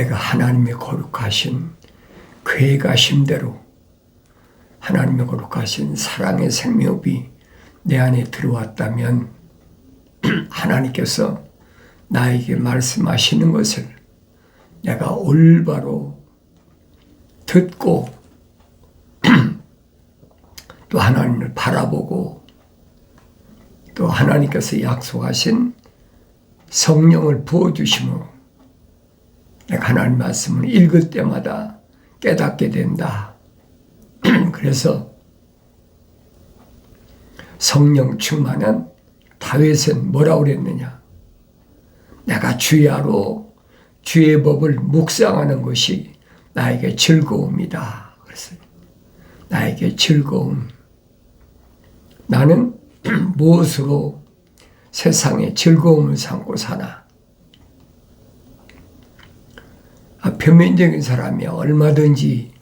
내가 하나님의 거룩하신 계획하심대로 하나님의 거룩하신 사랑의 생명이 내 안에 들어왔다면 하나님께서 나에게 말씀하시는 것을 내가 올바로 듣고 또 하나님을 바라보고 또 하나님께서 약속하신 성령을 부어주심으로 하나님 말씀을 읽을 때마다 깨닫게 된다. 그래서 성령 충만한 다윗은 뭐라 그랬느냐? 내가 주야로 주의 법을 묵상하는 것이 나에게 즐거움이다. 그랬어요. 나에게 즐거움. 나는 무엇으로 세상에 즐거움을 삼고 사나? 아, 표면적인 사람이 얼마든지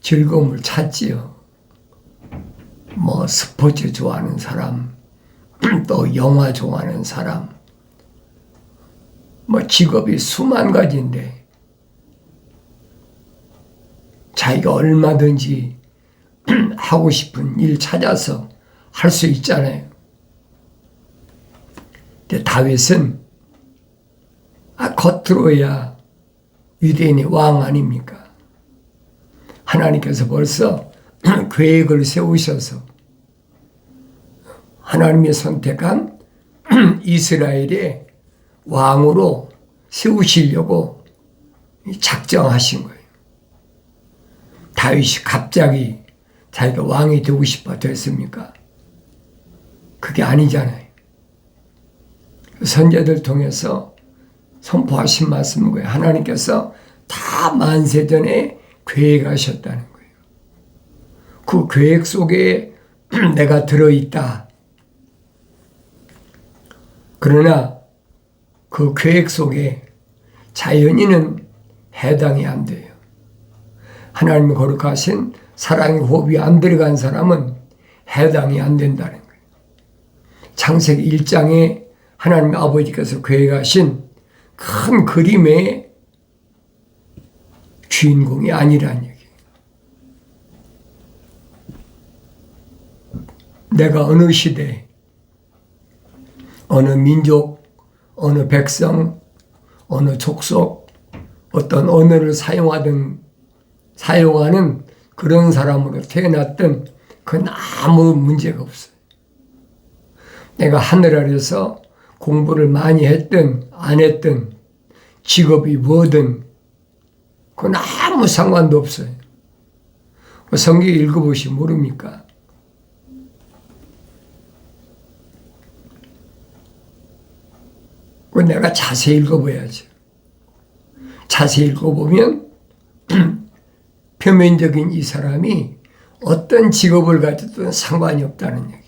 즐거움을 찾지요. 뭐 스포츠 좋아하는 사람, 또 영화 좋아하는 사람, 뭐 직업이 수만 가지인데 자기가 얼마든지 하고 싶은 일 찾아서 할 수 있잖아요. 근데 다윗은 아, 겉으로야 유대인의 왕 아닙니까? 하나님께서 벌써 계획을 세우셔서 하나님의 선택한 이스라엘의 왕으로 세우시려고 작정하신 거예요. 다윗이 갑자기 자기가 왕이 되고 싶어 됐습니까? 그게 아니잖아요. 선제들 통해서 선포하신 말씀인 거예요. 하나님께서 다 만세전에 계획하셨다는 거예요. 그 계획 속에 내가 들어있다. 그러나 그 계획 속에 자연인은 해당이 안 돼요. 하나님이 거룩하신 사랑의 호흡이 안 들어간 사람은 해당이 안 된다는 거예요. 창세기 1장에 하나님 아버지께서 계획하신 큰 그림의 주인공이 아니라는 얘기예요. 내가 어느 시대, 어느 민족, 어느 백성, 어느 족속, 어떤 언어를 사용하든 사용하는 그런 사람으로 태어났던 그건 아무 문제가 없어요. 내가 하늘 아래서 공부를 많이 했든 안 했든 직업이 뭐든 그건 아무 상관도 없어요. 그 성경 읽어보시 모릅니까? 그 내가 자세히 읽어봐야죠. 자세히 읽어보면 표면적인 이 사람이 어떤 직업을 가졌든 상관이 없다는 얘기.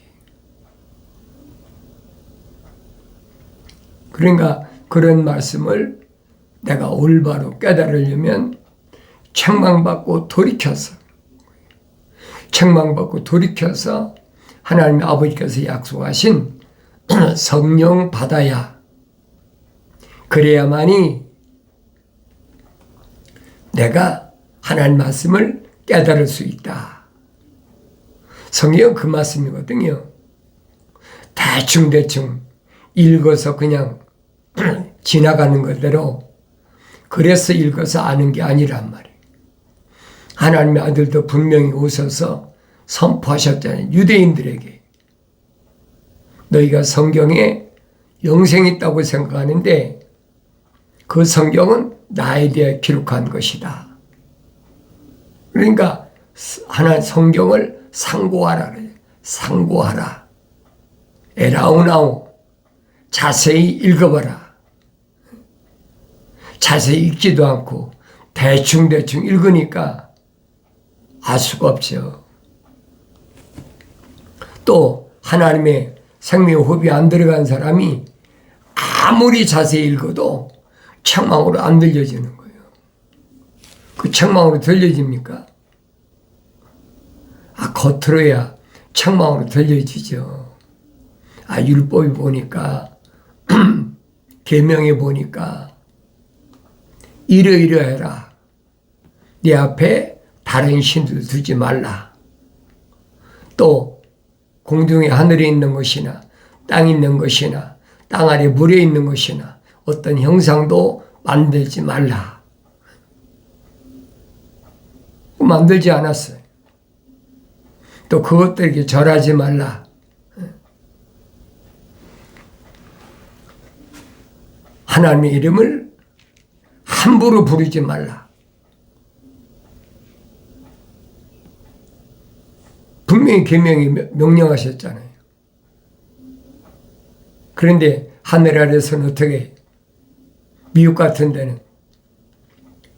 그러니까 그런 말씀을 내가 올바로 깨달으려면 책망받고 돌이켜서 책망받고 돌이켜서 하나님 아버지께서 약속하신 성령 받아야 그래야만이 내가 하나님 말씀을 깨달을 수 있다. 성경 그 말씀이거든요. 대충대충 읽어서 그냥 지나가는 것대로 그래서 읽어서 아는 게 아니란 말이에요. 하나님의 아들도 분명히 오셔서 선포하셨잖아요. 유대인들에게. 너희가 성경에 영생이 있다고 생각하는데 그 성경은 나에 대해 기록한 것이다. 그러니까 하나 성경을 상고하라 그래요. 상고하라. 에라우나우 자세히 읽어봐라. 자세히 읽지도 않고 대충대충 읽으니까 알 수가 없죠. 또 하나님의 생명 호흡이 안 들어간 사람이 아무리 자세히 읽어도 책망으로 안 들려지는 거예요. 그 책망으로 들려집니까? 아, 겉으로야 책망으로 들려지죠. 아, 율법이 보니까, 계명에 보니까, 이러 이러해라. 네 앞에 다른 신들 두지 말라. 또 공중에 하늘에 있는 것이나 땅에 있는 것이나 땅 아래 물에 있는 것이나 어떤 형상도 만들지 말라. 만들지 않았어요. 또 그것들에게 절하지 말라. 하나님의 이름을 함부로 부르지 말라. 분명히 계명이 명령하셨잖아요. 그런데 하늘 아래서는 어떻게 미국 같은 데는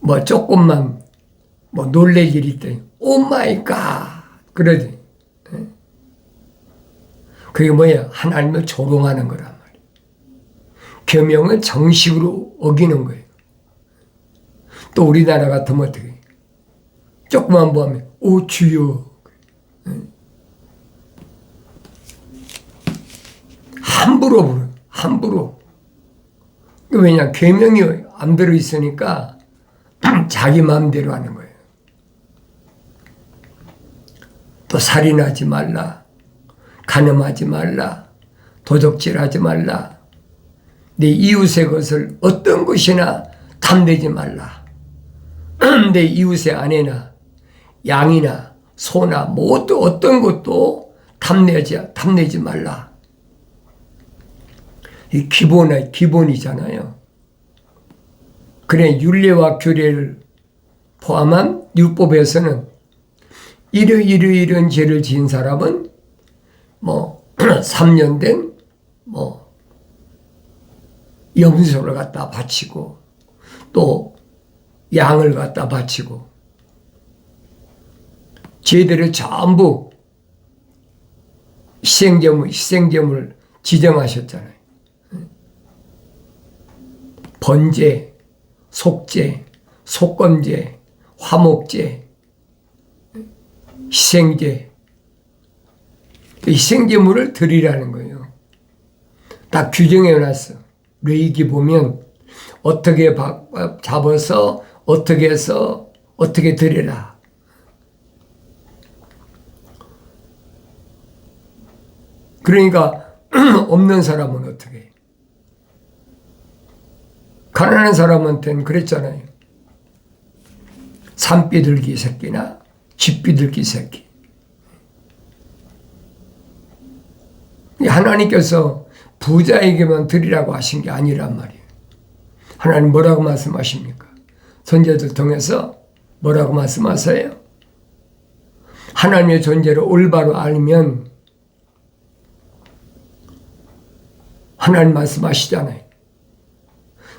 뭐 조금만 뭐 놀랄 일이 있더니 오 마이 갓 그러지. 예? 그게 뭐야? 하나님을 조롱하는 거란 말이야. 계명은 정식으로 어기는 거예요. 또 우리나라 같으면 어떻게? 조금만 보면 오 주여. 예? 함부로 부르. 함부로. 왜냐? 계명이 안 들어 있으니까 자기 마음대로 하는 거예요. 또 살인하지 말라. 간음하지 말라. 도적질하지 말라. 내 이웃의 것을 어떤 것이나 탐내지 말라. 내 이웃의 아내나 양이나 소나 뭐 어떤 것도 탐내지 탐내지 말라. 이 기본 기본이잖아요. 그래 윤례와 규례를 포함한 율법에서는 이러 이러 이런 죄를 지은 사람은 뭐 3년 된뭐 염소를 갖다 바치고 또 양을 갖다 바치고 죄들을 전부 희생제물 희생제물 지정하셨잖아요. 번제, 속죄, 속건제, 화목제, 희생제, 희생제물을 드리라는 거예요. 다 규정해 놨어. 레이기 보면 어떻게 잡아서 어떻게 해서 어떻게 드리라. 그러니까 없는 사람은 어떻게 해? 가난한 사람한테는 그랬잖아요. 산비둘기 새끼나 집비둘기 새끼. 하나님께서 부자에게만 드리라고 하신 게 아니란 말이에요. 하나님 뭐라고 말씀하십니까? 선제들 통해서 뭐라고 말씀하세요? 하나님의 존재를 올바로 알면 하나님 말씀하시잖아요.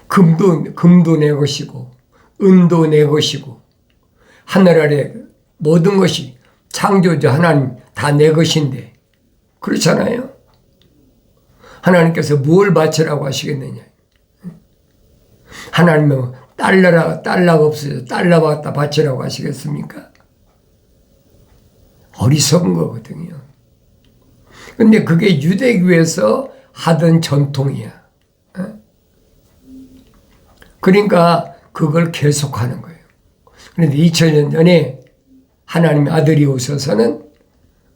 금도 금도 내 것이고 은도 내 것이고 하늘 아래 모든 것이 창조주 하나님 다 내 것인데 그렇잖아요. 하나님께서 뭘 바치라고 하시겠느냐? 하나님은 달러라 달러가 없어서 달러 갖다 바치라고 하시겠습니까? 어리석은 거거든요. 근데 그게 유대교에서 하던 전통이야. 그러니까 그걸 계속하는 거예요. 그런데 2000년 전에 하나님의 아들이 오셔서는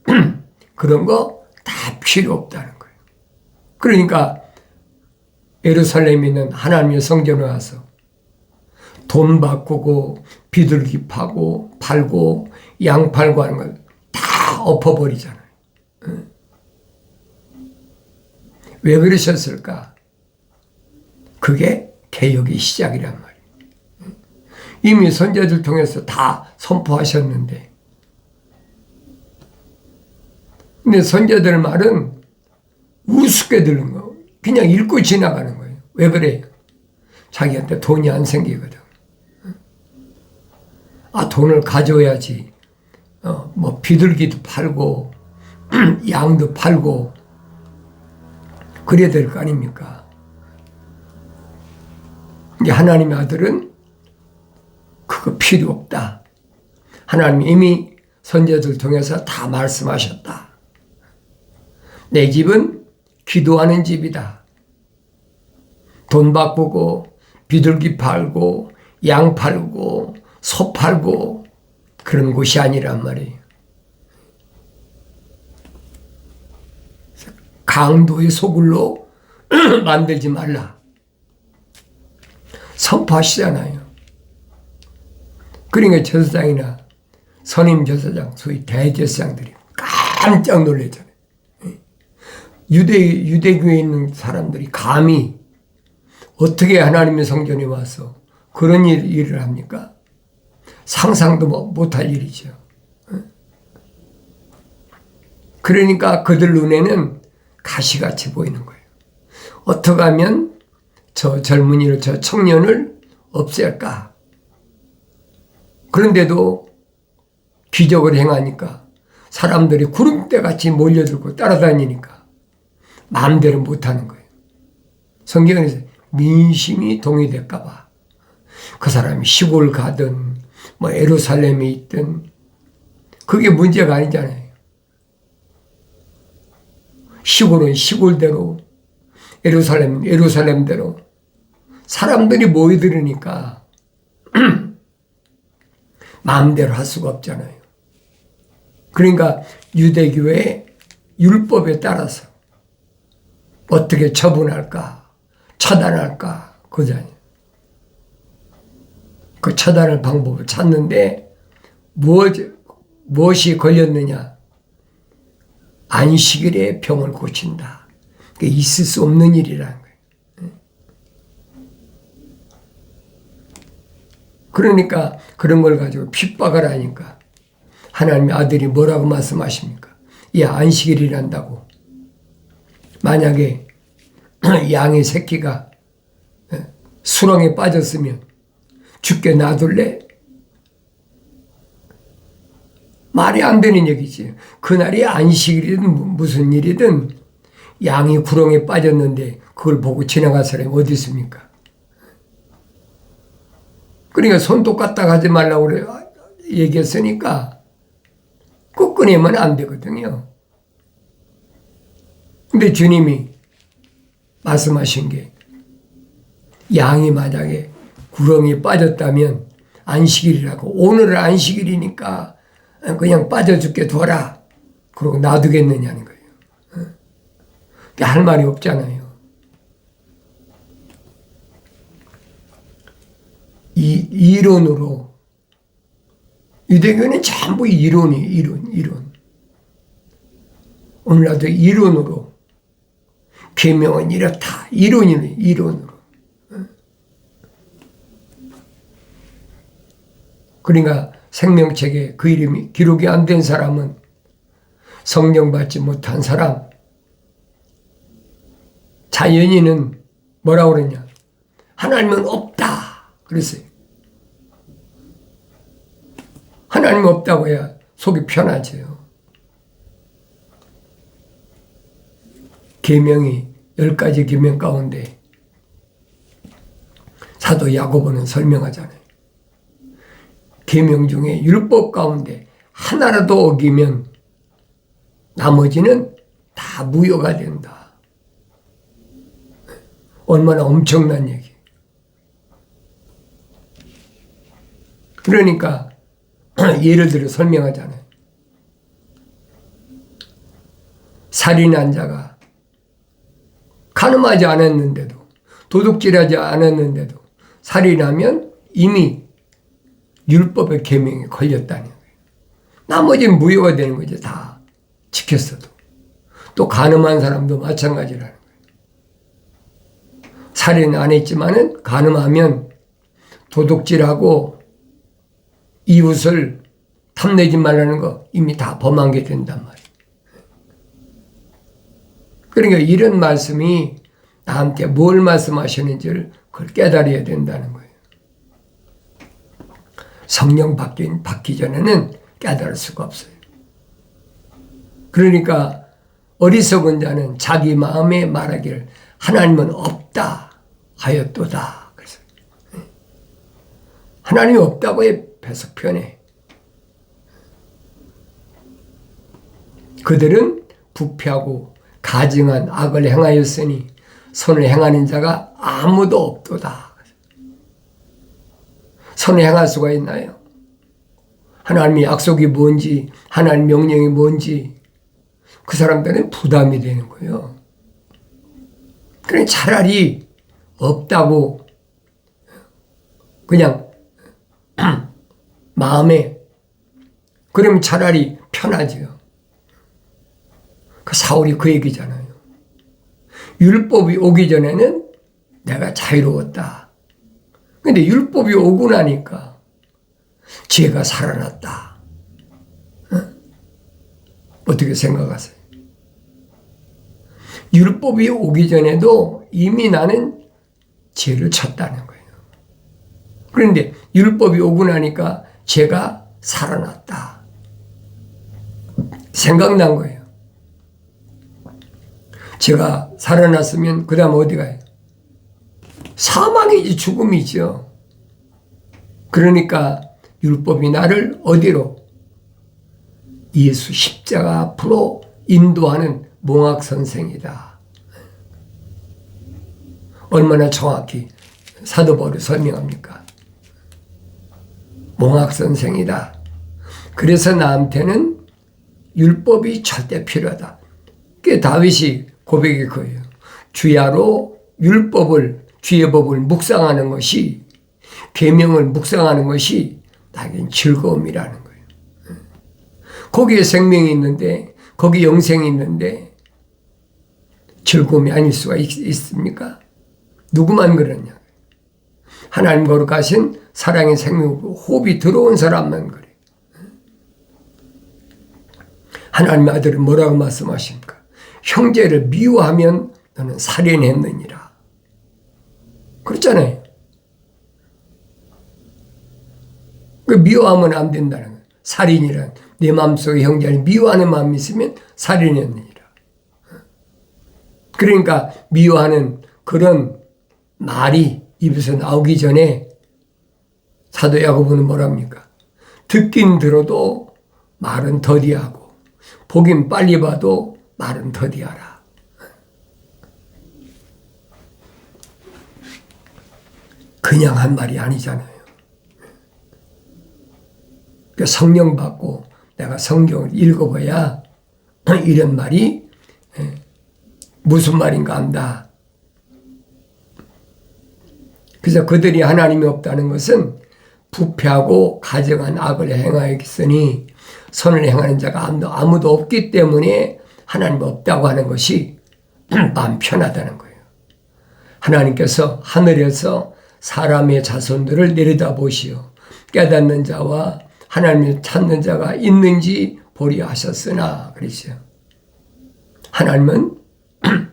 그런 거 다 필요 없다는 거예요. 그러니까 예루살렘에 있는 하나님의 성전에 와서 돈 바꾸고 비둘기 파고 팔고 양 팔고 하는 걸 다 엎어버리잖아요. 왜 그러셨을까? 그게 개혁의 시작이란 말이에요. 이미 선제들 통해서 다 선포하셨는데. 근데 선제들 말은 우습게 들은 거. 그냥 읽고 지나가는 거예요. 왜 그래요? 자기한테 돈이 안 생기거든. 아, 돈을 가져야지. 어, 뭐, 비둘기도 팔고, 양도 팔고, 그래야 될 거 아닙니까? 이제 하나님의 아들은 그거 필요 없다. 하나님 이미 선제들 통해서 다 말씀하셨다. 내 집은 기도하는 집이다. 돈 바꾸고 비둘기 팔고 양 팔고 소 팔고 그런 곳이 아니란 말이에요. 강도의 소굴로 만들지 말라. 선포하시잖아요. 그러니까 제사장이나 선임 제사장, 소위 대제사장들이 깜짝 놀랐잖아요. 유대, 유대교에 있는 사람들이 감히 어떻게 하나님의 성전에 와서 그런 일, 일을 합니까? 상상도 뭐 못할 일이죠. 그러니까 그들 눈에는 가시같이 보이는 거예요. 어떻게 하면 저 젊은이를, 저 청년을 없앨까? 그런데도 기적을 행하니까 사람들이 구름대 같이 몰려들고 따라다니니까 마음대로 못하는 거예요. 성경에서 민심이 동의될까봐 그 사람이 시골 가든 뭐 에루살렘에 있든 그게 문제가 아니잖아요. 시골은 시골대로 에루살렘 에루살렘대로 사람들이 모여들으니까 마음대로 할 수가 없잖아요. 그러니까 유대교의 율법에 따라서 어떻게 처분할까, 차단할까, 그잖아요. 그 차단할 방법을 찾는데 무엇, 무엇이 걸렸느냐? 안식일에 병을 고친다. 그게 있을 수 없는 일이라는 거예요. 그러니까 그런 걸 가지고 핍박을 하니까 하나님의 아들이 뭐라고 말씀하십니까? 이 안식일이란다고. 만약에 양의 새끼가 수렁에 빠졌으면 죽게 놔둘래? 말이 안 되는 얘기지. 그날이 안식일이든 무슨 일이든 양이 구렁에 빠졌는데 그걸 보고 지나갈 사람이 어디 있습니까? 그러니까 손톱 갖다 가지 말라고 그래 얘기했으니까 꺾어내면 안 되거든요. 근데 주님이 말씀하신 게 양이 만약에 구렁이 빠졌다면 안식일이라고 오늘은 안식일이니까 그냥 빠져 죽게 둬라. 그러고 놔두겠느냐는 거예요. 할 말이 없잖아요. 이 이론으로 유대교는 전부 이론이 이론 이론. 오늘날도 이론으로 계명은 이렇다 이론이 이론으로. 그러니까 생명책에 그 이름이 기록이 안 된 사람은 성령 받지 못한 사람. 자연인은 뭐라고 그러냐? 하나님은 없다. 그랬어요. 하나님 없다고 해야 속이 편하지요. 계명이 열 가지 계명 가운데 사도 야고보는 설명하잖아요. 계명 중에 율법 가운데 하나라도 어기면 나머지는 다 무효가 된다. 얼마나 엄청난 얘기. 그러니까 예를 들어 설명하잖아요. 살인한 자가 가늠하지 않았는데도 도둑질하지 않았는데도 살인하면 이미 율법의 계명에 걸렸다는 거예요. 나머지는 무효가 되는 거죠. 다 지켰어도. 또 가늠한 사람도 마찬가지라는 거예요. 살인 안 했지만은 가늠하면 도둑질하고 이웃을 탐내지 말라는 거 이미 다 범한 게 된단 말이에요. 그러니까 이런 말씀이 나한테 뭘 말씀하시는지를 그걸 깨달아야 된다는 거예요. 성령 받기, 받기 전에는 깨달을 수가 없어요. 그러니까 어리석은 자는 자기 마음에 말하기를 하나님은 없다 하였도다. 그래서 하나님이 없다고 해 배석 편해. 그들은 부패하고 가증한 악을 행하였으니 손을 행하는 자가 아무도 없도다. 선을 행할 수가 있나요? 하나님의 약속이 뭔지, 하나님 명령이 뭔지, 그 사람들은 부담이 되는 거예요. 그래 차라리 없다고 그냥 마음에 그러면 차라리 편하지요. 그 사울이 그 얘기잖아요. 율법이 오기 전에는 내가 자유로웠다. 근데 율법이 오고 나니까 죄가 살아났다. 어? 어떻게 생각하세요? 율법이 오기 전에도 이미 나는 죄를 쳤다는 거예요. 그런데 율법이 오고 나니까 죄가 살아났다. 생각난 거예요. 제가 살아났으면 그 다음 어디 가요? 사망이지 죽음이죠. 그러니까 율법이 나를 어디로? 예수 십자가 앞으로 인도하는 몽학 선생이다. 얼마나 정확히 사도 바울이 설명합니까? 몽학 선생이다. 그래서 나한테는 율법이 절대 필요하다. 그 다윗이 고백이 거예요. 주야로 율법을 주의 법을 묵상하는 것이 계명을 묵상하는 것이 나에겐 즐거움이라는 거예요. 거기에 생명이 있는데 거기 영생이 있는데 즐거움이 아닐 수가 있, 습니까 누구만 그러냐? 하나님 거룩하신 사랑의 생명 호흡이 들어온 사람만 그래. 하나님의 아들은 뭐라고 말씀하십니까? 형제를 미워하면 너는 살인했느니라. 그렇잖아요. 그 미워하면 안 된다는 거예요. 살인이란 내 마음속에 형제를 미워하는 마음이 있으면 살인했느니라. 그러니까 미워하는 그런 말이 입에서 나오기 전에 사도 야고보는 뭐랍니까? 듣긴 들어도 말은 더디하고 보긴 빨리 봐도 말은 더디하라. 그냥 한 말이 아니잖아요. 그 성령 받고 내가 성경을 읽어봐야 이런 말이 예, 무슨 말인가 안다. 그래서 그들이 하나님이 없다는 것은 부패하고 가정한 악을 행하였으니 선을 행하는 자가 아무도 없기 때문에 하나님 없다고 하는 것이 마음 편하다는 거예요. 하나님께서 하늘에서 사람의 자손들을 내려다보시어 깨닫는 자와 하나님을 찾는 자가 있는지 보리 하셨으나 그러죠. 하나님은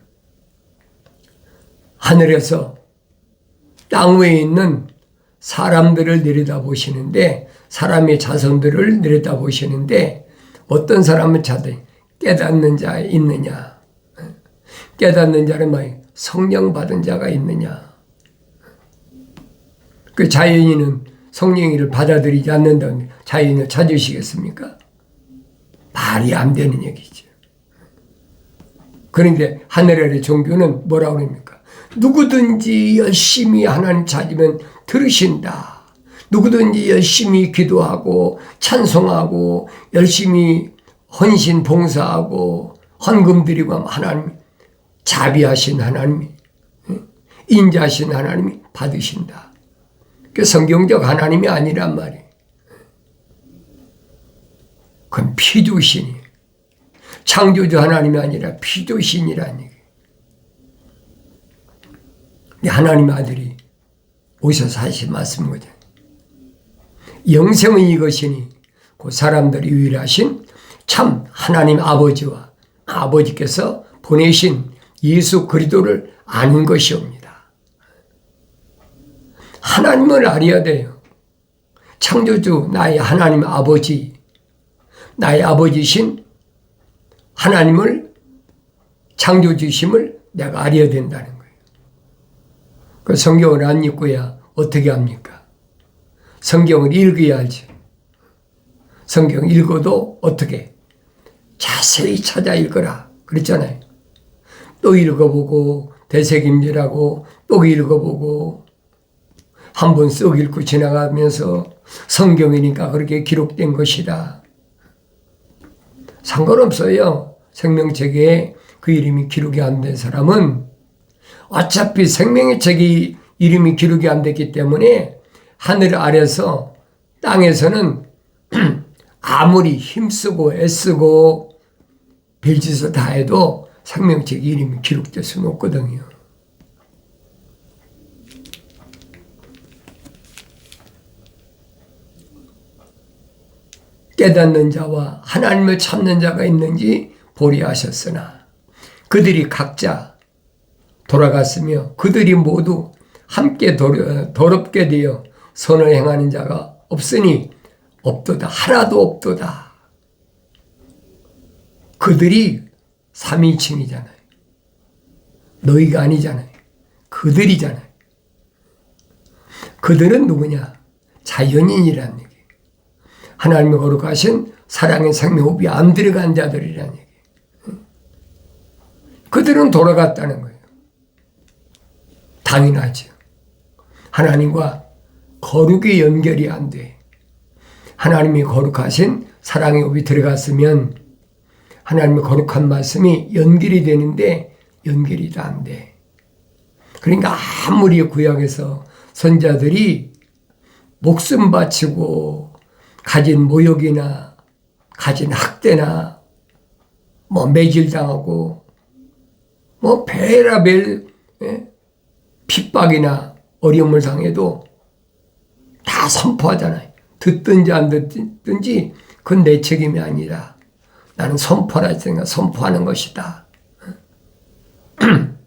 하늘에서 땅 위에 있는 사람들을 내려다보시는데 사람의 자손들을 내려다보시는데 어떤 사람을 찾아 깨닫는 자 있느냐 깨닫는 자는 뭐 성령 받은 자가 있느냐 그 자연인은 성령이를 받아들이지 않는다면 자연인을 찾으시겠습니까? 말이 안 되는 얘기죠. 그런데 하늘 아래 종교는 뭐라고 합니까? 누구든지 열심히 하나님 찾으면 들으신다. 누구든지 열심히 기도하고 찬송하고 열심히 헌신 봉사하고 헌금 드리고 하나님 자비하신 하나님이 인자하신 하나님이 받으신다. 그 성경적 하나님이 아니란 말이에요. 그건 피조신이 창조주 하나님이 아니라 피조신이라는 얘기예요. 하나님의 아들이 오셔서 하신 말씀 거죠. 영생은 이것이니 그 사람들이 유일하신 참 하나님 아버지와 아버지께서 보내신 예수 그리스도를 아는 것이옵니다. 하나님을 알아야 돼요. 창조주 나의 하나님 아버지, 나의 아버지신 하나님을 창조주심을 내가 알아야 된다는 거예요. 그 성경을 안 읽고야 어떻게 합니까? 성경을 읽어야 알지. 성경 읽어도 어떻게? 자세히 찾아 읽어라. 그랬잖아요. 또 읽어보고, 되새김질하고, 또 읽어보고, 한번썩 읽고 지나가면서 성경이니까 그렇게 기록된 것이다. 상관없어요. 생명책에 그 이름이 기록이 안 된 사람은 어차피 생명의 책이 이름이 기록이 안 됐기 때문에 하늘 아래서 땅에서는 아무리 힘쓰고 애쓰고 별짓을 다 해도 생명책 이름이 기록될 수는 없거든요. 깨닫는 자와 하나님을 찾는 자가 있는지 보리하셨으나 그들이 각자 돌아갔으며 그들이 모두 함께 더럽게 되어 선을 행하는 자가 없으니 없도다 하나도 없도다. 그들이 3인칭이잖아요. 너희가 아니잖아요. 그들이잖아요. 그들은 누구냐? 자연인이란 얘기. 하나님의 거룩하신 사랑의 생명호흡이 안 들어간 자들이란 얘기. 그들은 돌아갔다는 거예요. 당연하죠. 하나님과 거룩의 연결이 안 돼. 하나님이 거룩하신 사랑의 호흡이 들어갔으면 하나님의 거룩한 말씀이 연결이 되는데 연결이 안 돼. 그러니까 아무리 구약에서 선자들이 목숨 바치고 가진 모욕이나 가진 학대나 뭐 매질당하고 뭐 베라벨 예? 핍박이나 어려움을 당해도 다 선포하잖아요. 듣든지 안 듣든지 그건 내 책임이 아니라 나는 선포라 했으니까 선포하는 것이다.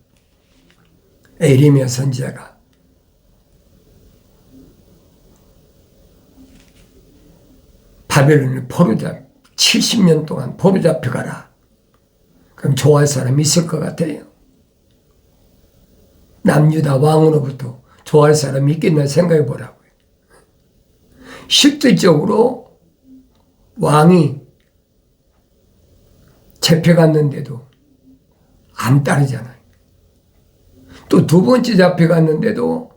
에리미야 선지자가 바벨론을 포로 잡 70년 동안 포로 잡혀 가라. 그럼 좋아할 사람 있을 것 같아요. 남유다 왕으로부터 좋아할 사람이 있겠나 생각해 보라고요. 실질적으로 왕이 잡혀갔는데도 안 따르잖아요. 또 두 번째 잡혀갔는데도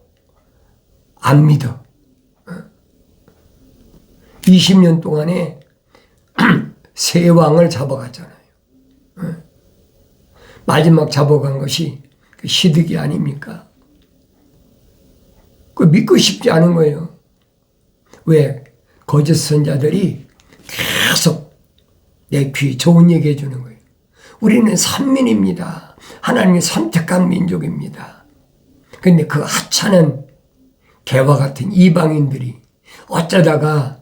안 믿어. 20년 동안에 세 왕을 잡아갔잖아요. 마지막 잡아간 것이 그 시득이 아닙니까? 그 믿고 싶지 않은 거예요. 왜? 거짓 선자들이 계속 내 귀 좋은 얘기 해주는 거예요. 우리는 선민입니다. 하나님이 선택한 민족입니다. 근데 그 하찮은 개와 같은 이방인들이 어쩌다가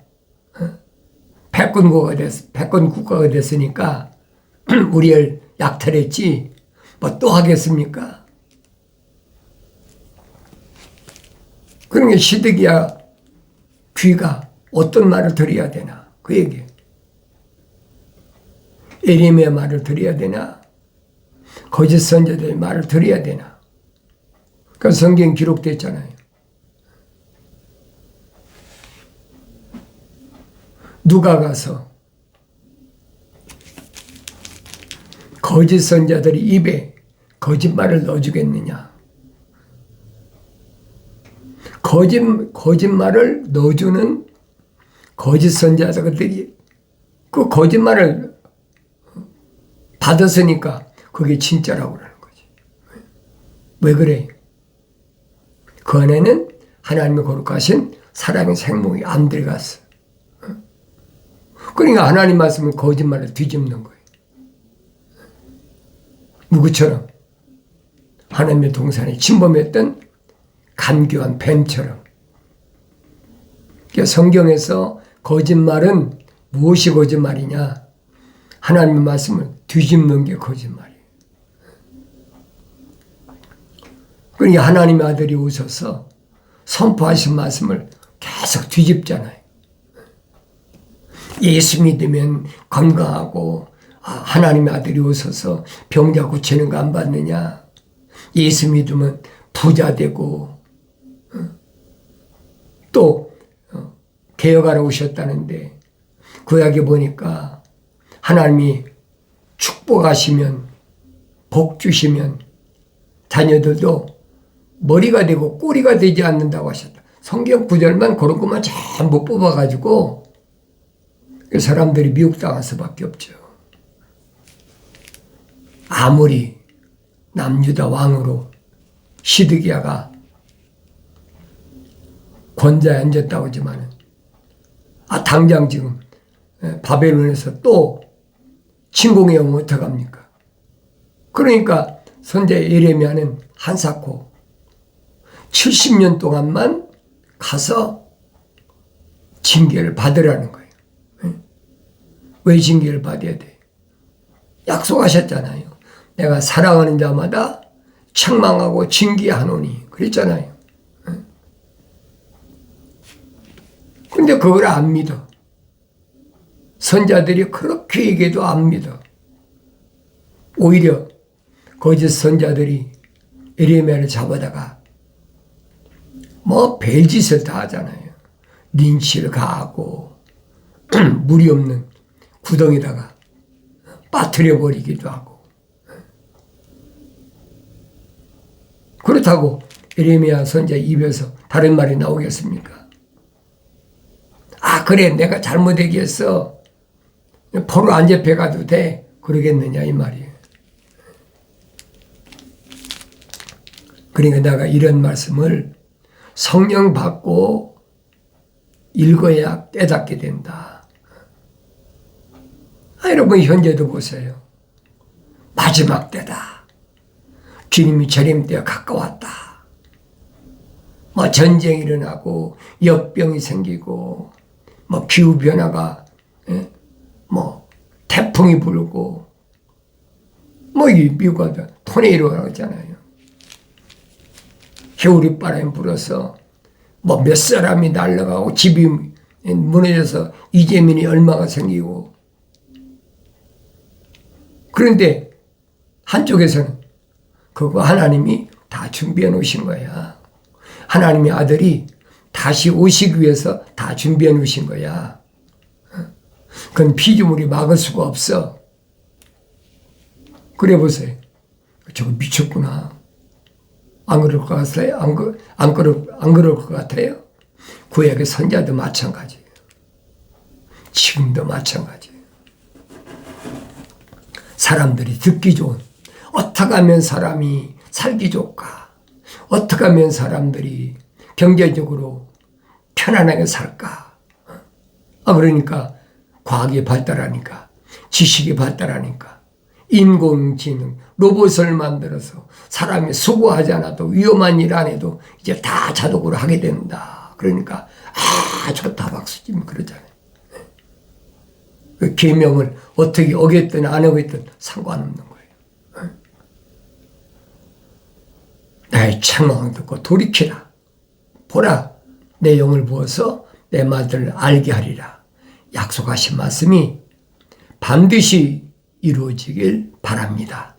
패권 국가가 됐, 패권 국가가 됐으니까 우리를 약탈했지 뭐 또 하겠습니까? 그러니까 시드기야 귀가 어떤 말을 들어야 되나 그 얘기. 에림의 말을 들어야 되나 거짓 선자들의 말을 들어야 되나 그 성경 기록됐잖아요. 누가 가서 거짓 선자들이 입에 거짓말을 넣어주겠느냐? 거짓, 거짓말을 넣어주는 거짓 선자들이 그 거짓말을 받았으니까 그게 진짜라고 그러는 거지. 왜 그래? 그 안에는 하나님의 거룩하신 사랑의 생명이 안 들어갔어. 그러니까 하나님 말씀은 거짓말을 뒤집는 거예요. 누구처럼? 하나님의 동산에 침범했던 간교한 뱀처럼. 그러니까 성경에서 거짓말은 무엇이 거짓말이냐? 하나님의 말씀을 뒤집는 게 거짓말이에요. 그러니까 하나님의 아들이 오셔서 선포하신 말씀을 계속 뒤집잖아요. 예수 믿으면 건강하고 아, 하나님의 아들이 오셔서 병자 고치는 거 안 받느냐? 예수 믿으면 부자 되고 또 어, 개혁하러 오셨다는데 구약에 보니까 하나님이 축복하시면 복 주시면 자녀들도 머리가 되고 꼬리가 되지 않는다고 하셨다. 성경 구절만 그런 것만 전부 뽑아가지고 그 사람들이 미혹당할 수밖에 없죠. 아무리 남유다 왕으로 시드기야가 권자에 앉았다고 하지만 아 당장 지금 예, 바벨론에서 또 침공해 오면 어떡합니까? 그러니까 선제 예레미야는 한사코 70년 동안만 가서 징계를 받으라는 거예요. 징계를 받아야 돼? 약속하셨잖아요. 내가 사랑하는 자마다 책망하고 징계하노니 그랬잖아요. 예? 근데 그걸 안 믿어. 선자들이 그렇게 얘기해도 안 믿어. 오히려 거짓 선자들이 에레미야를 잡아다가 뭐 별짓을 다 하잖아요. 린치를 가하고 물이 없는 구덩이다가 빠뜨려 버리기도 하고 그렇다고 에레미야 선자 입에서 다른 말이 나오겠습니까? 아 그래 내가 잘못 얘기했어 포로 안 잡혀가도 돼 그러겠느냐 이 말이에요. 그러니까 내가 이런 말씀을 성령 받고 읽어야 깨닫게 된다. 아, 여러분 현재도 보세요. 마지막 때다. 주님이 재림 때가 가까웠다. 뭐 전쟁이 일어나고 역병이 생기고 뭐 기후 변화가 예? 뭐 태풍이 불고 뭐이 미국가 토네이로가 그러잖아요. 겨울이 바람이 불어서 뭐 몇 사람이 날아가고 집이 무너져서 이재민이 얼마가 생기고 그런데 한쪽에서는 그거 하나님이 다 준비해 놓으신 거야. 하나님의 아들이 다시 오시기 위해서 다 준비해 놓으신 거야. 그건 피조물이 막을 수가 없어. 그래 보세요. 저거 미쳤구나. 안 그럴 것 같아요? 안, 그, 안, 그럴, 안 그럴 것 같아요? 구약의 선자도 마찬가지예요. 지금도 마찬가지예요. 사람들이 듣기 좋은, 어떻게 하면 사람이 살기 좋을까? 어떻게 하면 사람들이 경제적으로 편안하게 살까? 아, 그러니까 과학이 발달하니까, 지식이 발달하니까, 인공지능, 로봇을 만들어서 사람이 수고하지 않아도 위험한 일 안 해도 이제 다 자동으로 하게 된다. 그러니까, 아, 좋다, 박수님, 그러잖아요. 그 계명을 어떻게 어겼든 안 어겼든 상관없는 거예요. 나의 책망을 듣고 돌이키라. 보라, 내 영을 부어서 내 말들을 알게 하리라. 약속하신 말씀이 반드시 이루어지길 바랍니다.